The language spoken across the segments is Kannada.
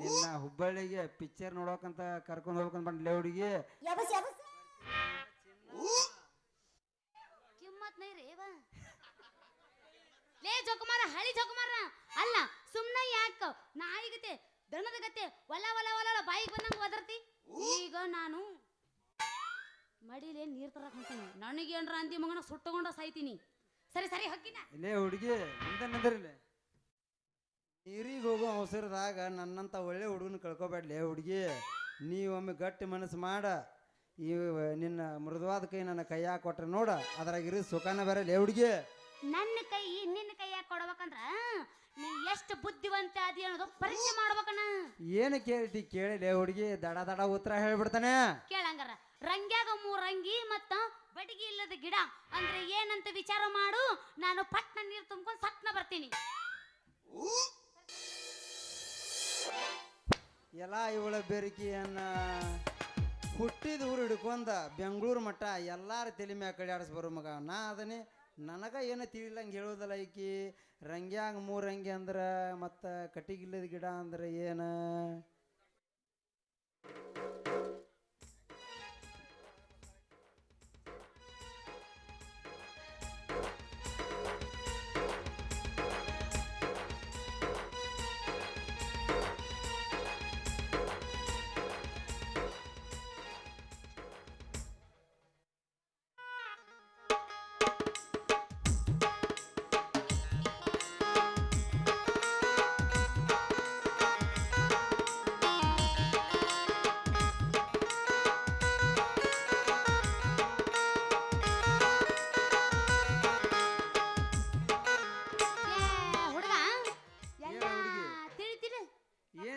ನಿನ್ನ ಹುಬ್ಬಳ್ಳಿಗೆ ಪಿಕ್ಚರ್ ನೋಡೋಕಂತ ಕರ್ಕೊಂಡು ಹೋಗ್ಬೇಕಂತ ಬಂದ್ಲೆ ಹುಡುಗಿ. ಯಬಸ್ ಯಬಸ್ ಕಿಮ್ಮತ್ ನೈ ಬಾ ಲೇ ಜೋಕುಮಾರ ಹಳಿ ಜೋಕುಮಾರ. ಅಲ್ಲ ಸುಮ್ಮನೆ ಯಾಕ? ನಾಯಿಗತೆ ದಣದ ಗತೆ ಒಲ ಒಲ ಒಲ ಒಲ ಬಾಯಿಗೆ ಬಂದಂಗ ಒದರ್ತಿ? ಈಗ ನಾನು ಮಡಿಲೇ ನೀರ್ ತರಕ್ಕೆ ಹೊಂಟೀನಿ. ನನಗೇನ್ರ ಅಂದಿ ಮಗನ ಸುಟ್ಟುಕೊಂಡ ಸಾಯ್ತೀನಿ. ಸರಿ ಸರಿ ಹಕ್ಕಿನ. ಇಲ್ಲೇ ಹುಡುಗಿ ನಿಂತ ನಿಂದ್ರಿಲ್ಲ ನೀರಿಗೆ ಹೋಗೋ ಅವಸರದಾಗ ನನ್ನಂಥ ಒಳ್ಳೆ ಹುಡುಗನ ಕಳ್ಕೊಬೇಡ್ಲಿ ಹುಡುಗಿ. ನೀ ಒಮ್ಮೆ ಗಟ್ಟಿ ಮನಸ್ಸು ಮಾಡ. ಈ ನಿನ್ನ ಮೃದುವಾದ ಕೈ ನನ್ನ ಕೈಯಾಗ ಕೊಟ್ರೆ ನೋಡ ಅದ್ರಾಗ ಇರೋ ಸುಖನ ಬೇರೆ ಲೇ ಹುಡುಗಿ. ನನ್ನ ಕೈ ನಿನ್ನ ಕೈಯಾಗ ಕೊಡ್ಬೇಕಂದ್ರ ನೀ ಎಷ್ಟು ಬುದ್ಧಿವಂತ ಅದಿ ಅನ್ನೋದು ಪರೀಕ್ಷೆ ಮಾಡ್ಬೇಕಣ್ಣ. ಏನು ಕೇಳ್ತಿ ಕೇಳಿಲೆ ಹುಡುಗಿ ದಡ ದಡ ಉತ್ತರ ಹೇಳ್ಬಿಡ್ತಾನೆ. ಕೇಳಂಗಾರ ರಂಗ್ಯಾಗ ರಂಗಿ ಮತ್ತ ಬಡಿಗೆ ಇಲ್ಲದ ಗಿಡ. ಅಂದ್ರೆ ಏನಂತ ವಿಚಾರ ಮಾಡು ನಾನು ಪಟ್ನ ನೀರು ತುಂಬ್ಕೊಂಡು ಸತ್ನ ಬರ್ತೀನಿ. ಎಲ್ಲ ಇವಳ ಬೆರಿಕೆಯನ್ನು ಹುಟ್ಟಿದ ಊರು ಹಿಡ್ಕೊಂಡ ಬೆಂಗಳೂರು ಮಠ ಎಲ್ಲಾರ ತಲೆ ಮ್ಯಾಗ ಕಡೆ ಬರೋ ಮಗ. ನಾ ಅದನ್ನೇ ನನಗೆ ಏನು ತಿಳಿಲಂಗೆ ಹೇಳೋದಲ್ಲ ಐಕಿ ರಂಗ್ಯಾಂಗ್ ಮೂರು ರಂಗಿ ಅಂದ್ರೆ ಮತ್ತು ಕಟ್ಟಿಗಿಲ್ಲದ ಗಿಡ ಅಂದ್ರೆ ಏನು?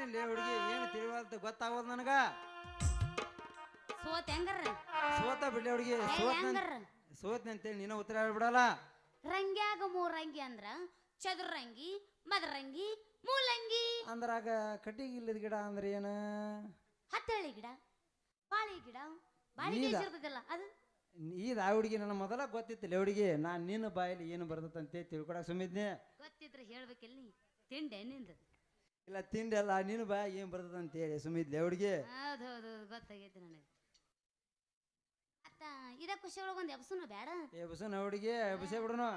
ಏನಿಲ್ಲ ಹುಡುಗಿ ಏನು ತಿಳಿವಲ್ತ ಗೊತ್ತಾಗೋದು ನನಗ? ಸೋತ್ ಹೆಂಗಾರ ಸೋತ ಬಿಡ್ಲಿ ಹುಡುಗಿ ಸೋತ ಹೆಂಗಾರ ಸೋತ್ನಿ ಅಂತೇಳಿ ನೀನು ಉತ್ತರ ಹೇಳ್ಬಿಡಲ್ಲ. ರಂಗ್ಯಾಗ ಮೂರಂಗಿ ಅಂದ್ರ ಚದುರಂಗಿ ಮದರಂಗಿ ಮೂಲಂಗಿ. ಅಂದ್ರಾಗ ಕಟ್ಟಿಗಿಲ್ಲದ ಗಿಡ ಅಂದ್ರೆ ಏನು? ಹತ್ತೇಳಿ ಗಿಡ ಬಾಳಿ ಗಿಡ ಬಾಳಿಗೆ ನೀಲ. ಇರ್ತದಲ್ಲ ಅದು? ಇದು ಆ ಹುಡುಗಿ ನನ್ನ ಮೊದಲ ಗೊತ್ತಿತ್ತಿಲ್ಲ ಹುಡುಗಿ. ನಾನು ನಿನ್ನ ಬಾಯಲ್ಲಿ ಏನು ಬರ್ತದಂತೆ ತಿಳ್ಕೊಡಕ್ಕೆ ಸುಮ್ಮಿದ್ನೆ ಗೊತ್ತಿದ್ರೆ ಹೇಳ್ಬೇಕಿಲ್ಲ ನೀ ತಿಂಡೆ ನಿಂದ. ಇಲ್ಲ ತಿಂಡಿ ಅಲ್ಲ ನೀನು ಬಾ ಏನ್ ಬರ್ತದ ಅಂತ ಹೇಳಿ ಸುಮಿದ್ಲೆ ಹುಡುಗಿ. ಹೌದು ಹೌದು ಗೊತ್ತಾಗೈತಿ ನನಗೆ. ಅತ್ತ ಇದ ಖುಷಿ ಒಳಗೆ ಒಂದು ಎಬ್ಸುನ ಬೇಡ ಏ ಬಸನ ಹುಡುಗಿ ಬಸೇ ಬಿಡೋನು.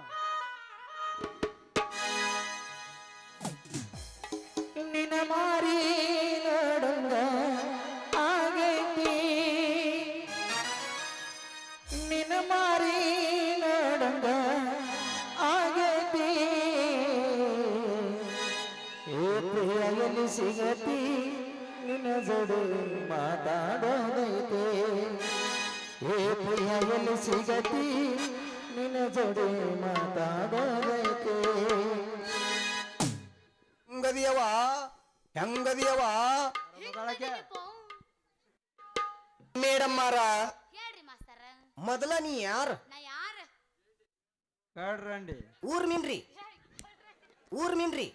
ನಿನ್ನ ಮಾರಿ ಸಿಗತಿ ನಿನ್ನ ಜೊತೆ ಮಾತಾಡೋದೈತೆ ಏ ಪ್ರಿಯಲ್ಲಿ ಸಿಗತಿ ನಿನ್ನ ಜೊತೆ ಮಾತಾಡೋದೈತೆ ಹೆಂಗದಿಯವ ಹೆಂಗದಿಯವ ಮೇಡಮ್ಮಾರ ಮೊದಲ ನೀ ಯಾರ? ನಾ ಊರ್ ನಿನ್ರಿ. ಊರ್ ನಿನ್ರಿ.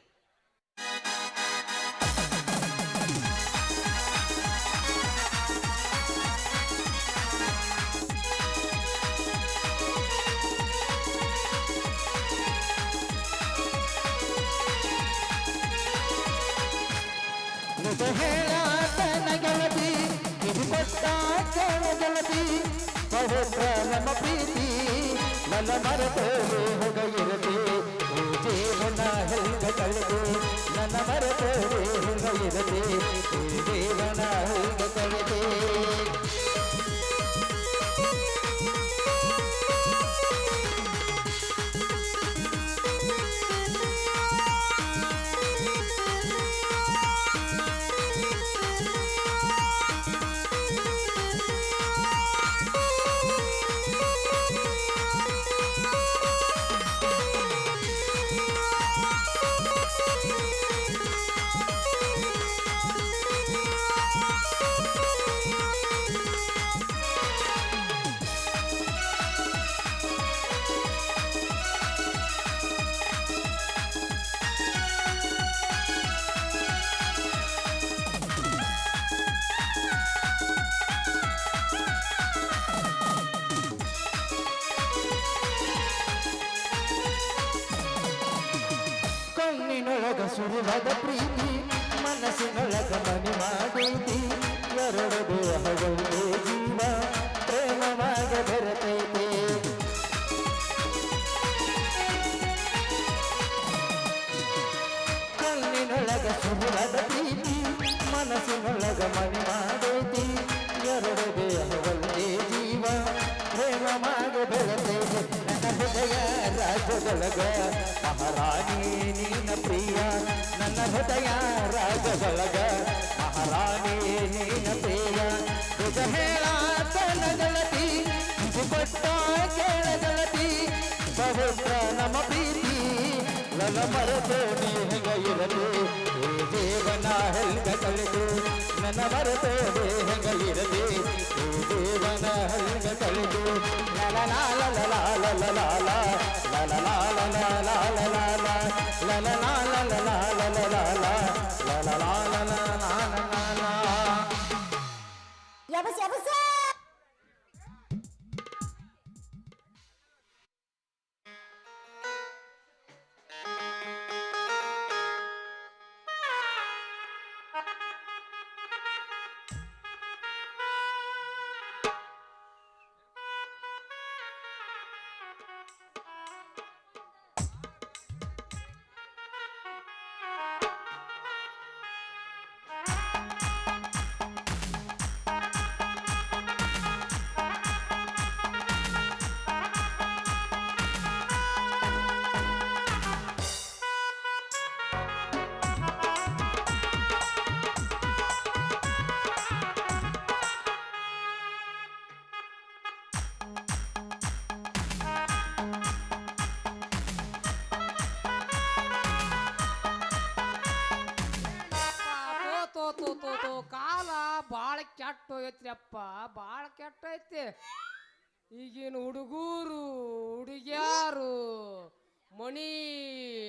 ಹೇಳಾತನ ಗೆಳತಿ ಇದು ಕೊಟ್ಟಾತನ ಗೆಳತಿ ಪವಿತ್ರ ನಮ್ಮ ಪ್ರೀತಿ, ನನ್ನ ಈ ಜೀವನ ಹೆಲ್ಗ ಕಳೆದು, ನನ್ನ ಮರೆತೋರು ಕಳೆದೆ. ಸುರಿವಾದ ಪ್ರೀತಿ ಮನ ಮನಸ್ಸಿನೊಳಗ ಮನೆ ರಾಜದೊಳಗ ಮಹಾರಾಣಿ ನೀನ ಪ್ರಿಯ ನನ್ನ ಹೃದಯ ರಾಜದೊಳಗ ಮಹಾರಾಣಿ ನೀನ ಪ್ರಿಯ ನಿಜ ಹೇಳಾತನ ಗೆಳತಿ ಇದು ಕೊಟ್ಟ ಕೇಳ ಗೆಳತಿ ಪವಿತ್ರ ನಮ್ಮ ಪ್ರೀತಿ ನನ್ನ ಮರೆತು ನೀ ಹೆಂಗ ಇರಲು ಈ ದೇವನ ಹೆಲ್ಗ ಕಳೆದು ನನ್ನ ಮರೆತು ನೀ ಹೆಂಗ ಇರಲಿ ಈ ದೇವನ ಹೆಲ್ಗ ಕಳೆದು ಲಲ ಲಾಲ ಲಾಲ ಲಾಲ ಲಲ ಲಾಲ ಕಾಲ ಭಾಳ ಕೆಟ್ಟ ಹೋಗೈತ್ರಿ ಅಪ್ಪ ಭಾಳ ಕೆಟ್ಟ ಐತಿ. ಈಗಿನ ಹುಡುಗರು, ಹುಡುಗ್ಯಾರು, ಮಣಿ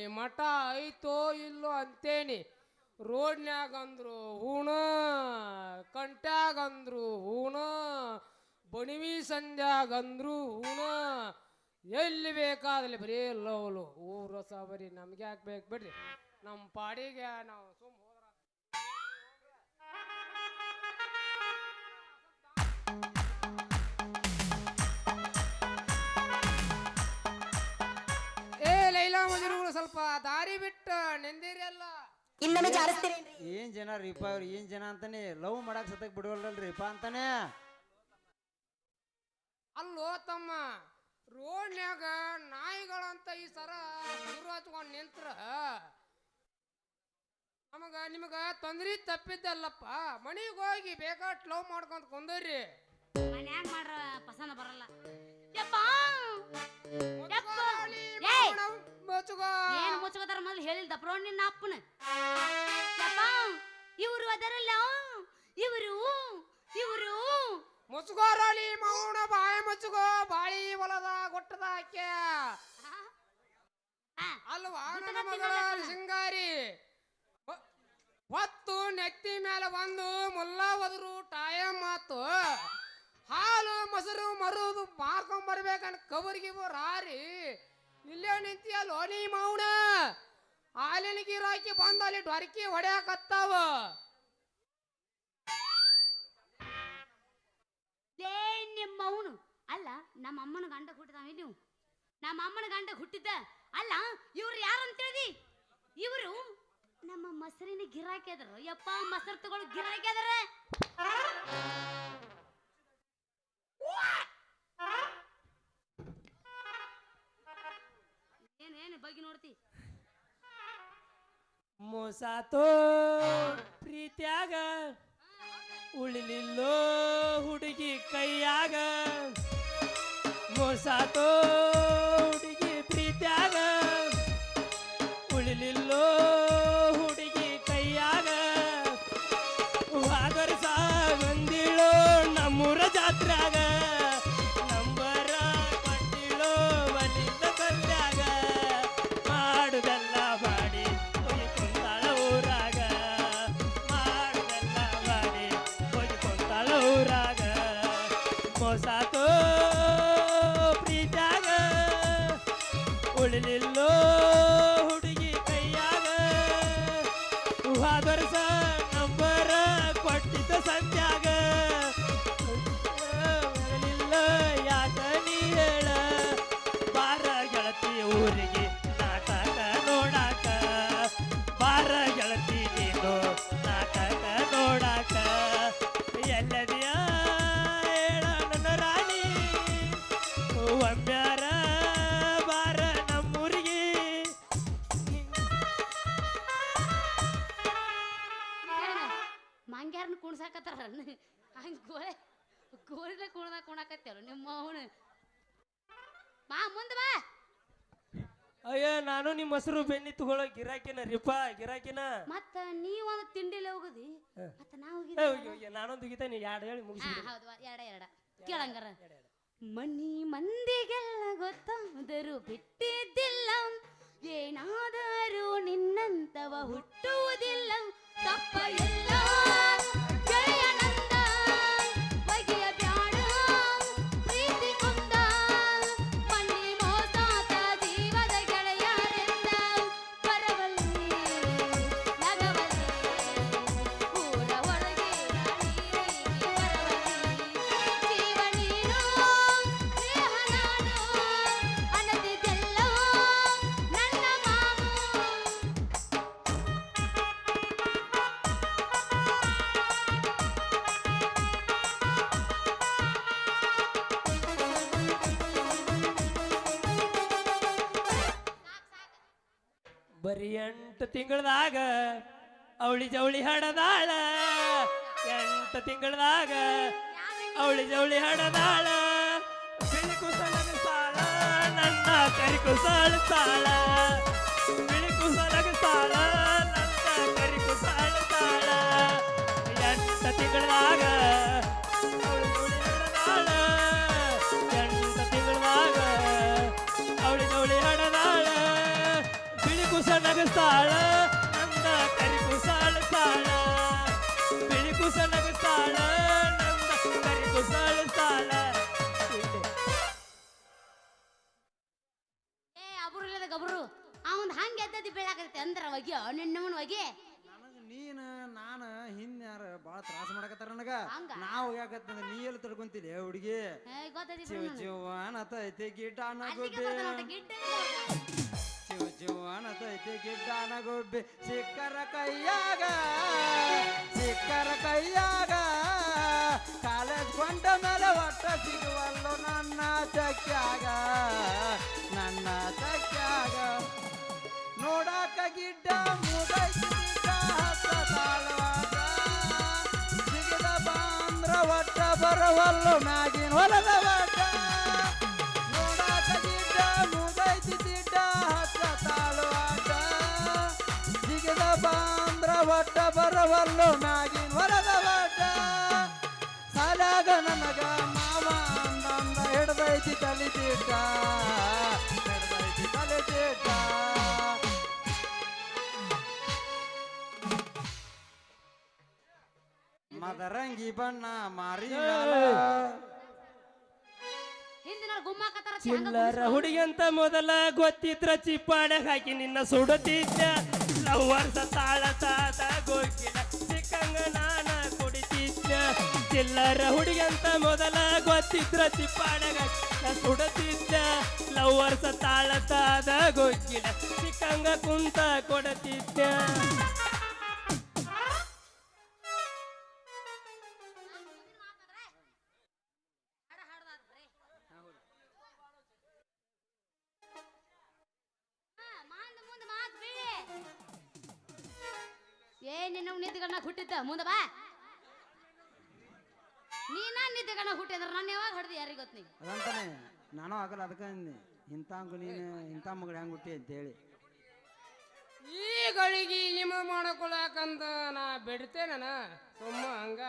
ಮಠ ಐತೋ ಇಲ್ಲೋ ಅಂತೇನಿ. ರೋಡ್ನ್ಯಾಗ ಅಂದ್ರು ಹೂಣ ಕಂಟ್ಯಾಗ ಅಂದ್ರು ಹೂಣ, ಬಣಿವಿ ಸಂಧ್ಯಾಗ ಅಂದ್ರು ಹೂಣ. ಎಲ್ಲಿ ಬೇಕಾದಲ್ಲಿ ಬರೀ ಲವ್ಲು ಊರ ಹೊಸ ಬರೀ ನಮ್ಗೆ ಯಾಕೆ ಬೇಕು ಬಿಡ್ರಿ. ನಮ್ಮ ಪಾಡಿಗೆ ನಾವು ಸುಮ್ ಮಜುರುಗಳು ಸ್ವಲ್ಪ ದಾರಿ ಬಿಟ್ಟು ನೆಂದಿರಿ ಅಲ್ಲ ಇನ್ನೊಮ್ಮೆ ಜಾರಿಸ್ತೀರೇನ್ರಿ? ಏನ್ ಜನ ರೀಪ ಅವ್ರು ಏನ್ ಜನ ಅಂತಾನೆ? ಲವ್ ಮಾಡಕ್ ಸತಕ್ ಬಿಡವಲ್ರಿಪ್ಪ ಅಂತಾನೆ? ಅಲ್ಲೋ ತಮ್ಮ ರೋಡ್ನ್ಯಾಗ ನಾಯಿಗಳಂತ ಈ ಸರ ಶುರು ಹಚ್ಕೊಂಡು ನಿಂತ್ರ ನಮಗ ನಿಮಗ ತೊಂದ್ರೆ ತಪ್ಪಿದ್ದಲ್ಲಪ್ಪ. ಮನಿಗೆ ಹೋಗಿ ಬೇಕಾಟ್ ಲವ್ ಮಾಡ್ಕೊಂತ ಕುಂದರ್ರಿ ಮನ್ಯಾಗ ಮಾಡ್ರ ಪಸಂದ ಬರಲ್ಲ. ಯಪ್ಪ! ಯಪ್ಪ. ಏಯ್! ಏನ್ ಮುಚ್ಕೋತಾರ ಮೊದ್ಲು ಹೇಳಿಲ್ ದಪ್ರೋ ನಿನ್ನ ಅಪ್ಪನ? ಯಪ್ಪ! ಇವ್ರು ಅದರಲ್ಲ? ಇವರು? ಇವರು? ಮುಚ್ಕೋರಲಿ ಮೌನ ಬಾಯಿ ಮುಚ್ಕೋ ಬಾಳಿ ಹೊಲದ ಗೊಟ್ಟದ ಆಕೆ. ಅಲ್ವಾ? ನನ್ನ ಮಗಳ ಸಿಂಗಾರಿ ಹೊತ್ತು ನೆತ್ತಿ ಮೇಲೆ ಬಂದು ಮುಲ್ಲ ಒದರು ಟೈಮ್ ಮಾತು ಹಾಲು, ಮೊಸರು, ಮರುದು ಮಾರ್ಕೊಂಡ್ ಬರ್ಬೇಕಂತ ಕಬರ್ಗಿ ರಾರಿ. ಇಲ್ಲೇ ನಿಂತಿಯ ನೀ ಮೌನ. ಹಾಲಿನ ಗಿರಾಕಿ ಬಂದ ಅಲ್ಲಿ ಡೊರಕಿ ಹೊಡ್ಯಾಕತ್ತಾವ. ನಿಮ್ಮ ಅವನು ಅಲ್ಲ, ನಮ್ಮ ಅಮ್ಮನ ಗಂಡ ಹುಟ್ಟಿದಾವೆ ನೀವು. ನಮ್ಮ ಅಮ್ಮನ ಗಂಡ ಹುಟ್ಟಿದ್ದ. ಅಲ್ಲ, ಇವ್ರು ಯಾರು ಅಂತೇಳಿ ಇವರು ನಮ್ಮ ಮೊಸರಿನ ಗಿರಾಕಿ ಅದರು ಯಪ್ಪ, ಮೊಸರು ತಗೊಳ್ಳೋ ಗಿರಾಕಿ ಅದರ ಮೋಸಾತೋ ಪ್ರೀತ್ಯಾಗ ಉಳಿಲಿಲ್ಲೋ ಹುಡುಗಿ ಕೈಯಾಗ. ಮೋಸಾತೋ ಕುಣ್ಸಾಕತ್ತಾರ ಹಂಗೆ ಗೋಳೆ ಗೋಳಿನ ಕುಣದ ಕುಣಾಕತ್ತೇಳು ನಿಮ್ಮ ಅವನು ಬಾ ಮುಂದೆ ಬಾ. ಅಯ್ಯ ನಾನು ನಿಮ್ಮ ಹೆಸರು ಬೆನ್ನಿ ತಗೊಳ್ಳೋ ಗಿರಾಕಿನ ರಿಪ ಗಿರಾಕಿನ. ಮತ್ತ ನೀವು ಒಂದು ತಿಂಡಿಲೆ ಹೋಗುದಿ? ಮತ್ತ ನಾವು ನಾನೊಂದು ಗೀತೆ ನೀ ಎರಡು ಹೇಳಿ ಮುಗಿಸಿ ಹೌದು ಎಡ ಎಡ ಕೇಳಂಗಾರ. ಮನಿ ಮಂದಿಗೆಲ್ಲ ಗೊತ್ತಾದರೂ ಬಿಟ್ಟಿದ್ದಿಲ್ಲ. ಏನಾದರೂ ನಿನ್ನಂತವ ಹುಟ್ಟುವುದಿಲ್ಲ. ತಪ್ಪ ಎಲ್ಲ ಬರೀ ಎಂಟು ತಿಂಗಳದಾಗ ಅವಳಿ ಜವಳಿ ಹಡದಾಳ. ಎಂಟು ತಿಂಗಳದಾಗ ಅವಳಿ ಜವಳಿ ಹಡದಾಳ. ಬಿಳಿ ಕುಸಲಗ ಸಾಳ ನನ್ನ ಕರಿ ಸಾಳು ಸಾಳ ಬಿಳಿ ಕುಸಲಗ ಸಾಳ ನನ್ನ ಕರಿಕು ಸಾಳು ಸಾಳ ಎಂಟು ತಿಂಗಳದಾಗ ಕುಸ ನಗಸ್ತಾಳ ನಂದ ಕರಿ ಕುಸಾಳ ತಾಳ ಬಿಳಿ ಕುಸ ನಗಸ್ತಾಳ ನಂದ ಕರಿ ಕುಸಾಳ ತಾಳ ಏ ಅಬ್ರು ಇಲ್ಲದ ಗಬ್ರು ಅವನ್ ಹಂಗ ಎದ್ದದಿ ಬೀಳಾಕತ್ತೆ ಅಂದ್ರ ಒಗಿ ನಿನ್ನವನ್ ಒಗಿ ನನಗೆ ನೀನು ನಾನು ಹಿಂದ್ಯಾರ ಬಾಳ ತ್ರಾಸ ಮಾಡಕತ್ತಾರ ನನಗ? ಹಂಗ? ನಾವು ಯಾಕತ್ತಂದ್ರೆ ನೀ ಎಲ್ಲಿ ತಿಳ್ಕೊಂತಿಲ್ಲ ಹುಡುಗಿ? ಬಿಡು ನನಗೆ. ಅಲ್ಲಿಗೆ ಬರ್ತಾನ ಒಟ್ಟು ಗಿಡ್ಡ ಚಿವ್ ಜೀವನ ತೈತಿ ಗಿಡ್ಡಾನ ಗುಬ್ಬಿ ಸಿಕ್ಕರ ಕೈಯಾಗ ಸಿಕ್ಕರ ಕೈಯಾಗ. ಕಾಲೇಜ್ ಕೊಂಡ ಮೇಲೆ ಒಟ್ಟ ಸಿಗುವಲ್ಲ ನನ್ನ ಚಕ್ಯಾಗ ನನ್ನ ಚಕ್ಯಾಗ ನೋಡಾಕ ಗಿಡ್ಡ ಮುಗೈತಿ ಸಿಗದ ಬಾಂದ್ರ ಒಟ್ಟ ಬರವಲ್ಲು ಮ್ಯಾಗಿನ ಹೊಲದ ಒಟ್ಟ. ಒಟ್ಟ ಬರವಲ್ಲು ಮ್ಯಾಗಿನ ಹೊಲದ ಒಟ್ಟ ಸಾಲಾಗ ನನಗ ಮಾವ ಅಂದಂದ ಹಿಡ್ದೈತಿ ತಲಿ ತಿಟ್ಟ ಹಿಡ್ದೈತಿ ತಲಿ ತಿಟ್ಟ ಮದರಂಗಿ ಬಣ್ಣ ಮಾರಿ ಚಿಲ್ಲರ ಹುಡುಗಿ ಅಂತ ಮೊದಲ ಗೊತ್ತಿದ್ರ ಚಿಪ್ಪಾಡೆ ಹಾಕಿ ನಿನ್ನ ಸುಡತಿದ್ದ ಲವ್ವರ್ಸ ತಾಳ ತಾತ ಗೋಕಿಲ ಸಿಕ್ಕಂಗ ನಾನ ಕುಡಿತಿದ್ದ ಚಿಲ್ಲರ ಹುಡುಗಿ ಅಂತ ಮೊದಲ ಗೊತ್ತಿದ್ರ ಚಿಪ್ಪಾಡಗ ಸುಡತಿದ್ದ ಲವ್ವರ್ಸ ತಾಳ ತಾದ ಗೋಕಿಲ ಸಿಕ್ಕಂಗ ಕುಂತ ಕೊಡತಿದ್ದ ನಿದ್ಗಣ್ಣ ಹುಟ್ಟಿದ್ದ? ಮುಂದೆ ಬಾ. ನೀನ ನಿದ್ಗಣ್ಣ ಹುಟ್ಟಿದ್ರ? ನಾನು ಯಾವಾಗ ಹೊಡೆದು ಯಾರಿಗೆ ಗೊತ್ತ ನೀ ಅದಂತಾನೆ ನಾನು ಆಗಲ್ಲ ಅದಕ್ಕೆ ಅಂದೆ. ಇಂಥ ಅಂಗು ನೀನು ಇಂಥ ಮಗಳು ಹೆಂಗೆ ಹುಟ್ಟಿ ಅಂತೇಳಿ ಈ ಗಳಿಗೆ ನಿಮ್ಮ ಮಾಡ್ಕೊಳಕಂತ ನಾ ಬಿಡ್ತೇನ ಸುಮ್ಮ ಹಂಗ.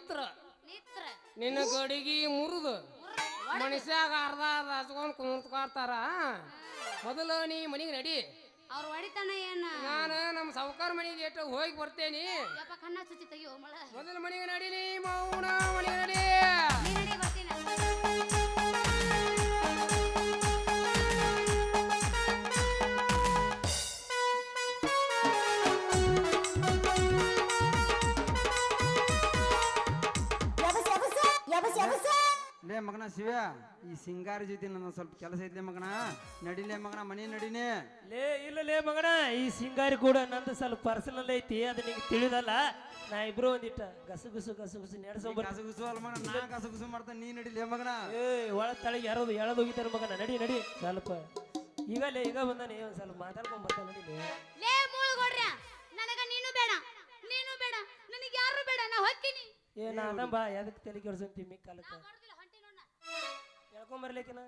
ನಿಂತ್ರ. ನಿತ್ರ. ನಿನ್ನ ಗಡಿಗೆ ಮುರಿದು. ಮನುಷ್ಯಾಗ ಅರ್ಧ ಅರ್ಧ ಹಚ್ಕೊಂಡ್ ಕುಂತ್ಕೊಳ್ತಾರ. ಮೊದಲು ನೀ ಮನಿಗೆ ನಡಿ. ಅವ್ರು ಹೊಡಿತಾನ ಏನ? ನಾನು ನಮ್ಮ ಸಾವುಕಾರ ಮನೆಗೆ ಎಷ್ಟು ಹೋಗಿ ಬರ್ತೇನಿ. ಯಪ್ಪ ಕಣ್ಣ ಚುಚ್ಚಿ ತೆಗಿಯೋ ಮೊದಲು ಮನೆಗೆ ನಡೀಲಿ ಮೌನ ಮನೆಗೆ ನಡಿ. ಶಿವ ಈ ಸಿಂಗಾರ ಜೊತೆ ನನ್ನ ಸ್ವಲ್ಪ ಕೆಲಸ ಐತ್ಲೆ ಮಗನ. ನಡಿಲೇ ಮಗನ ಮನೆ ನಡಿನೇ. ಲೇ ಇಲ್ಲ ಲೇ ಮಗನ ಈ ಸಿಂಗಾರಿ ಕೂಡ ನಂದು ಸ್ವಲ್ಪ ಪರ್ಸನಲ್ ಐತಿ ಅದು ನಿಂಗೆ ತಿಳಿದಲ್ಲ. ನಾ ಇಬ್ರು ಒಂದಿಟ್ಟ ಗಸಗುಸು ಗಸಗುಸು ನೆಡ್ಸೊಂಬರ್ ಕಸಗುಸು ಅಲ್ಲ ಮಗನ ನಾ ಕಸಗುಸು ಮಾಡ್ತಾ ನೀ ನಡಿಲೇ ಮಗನ. ಏ ಒಳ ತಳಗೆ ಯಾರೋದು ಎಳದ್ ಹೋಗಿದ್ದಾರೆ ಮಗನ ನಡಿ ನಡಿ. ಸ್ವಲ್ಪ ಈಗ ಲೇ ಈಗ ಬಂದಾನೆ ಒಂದ್ ಸ್ವಲ್ಪ ಮಾತಾಡ್ಕೊಂಡ್ ಬರ್ತಾನೆ ನಡಿ ಲೇ. ಲೇ ಮೂಳ್ಗೊಡ್ರ ನನಗ ನೀನು ಬೇಡ ನೀನು ಬೇಡ ನನಗೆ ಯಾರು ಬೇಡ ನಾ ಹೊಕ್ಕಿನಿ. ಏ ನಾ ಅದಂ ಬಾ ಎದಕ್ಕೆ ತಲೆ ಕೆಡ್ಸಂತಿ ಕಾಲಕ್ಕೆ ಹೇಳ್ಕೊಂಬರ್ಲಿಕ್ಕಿನ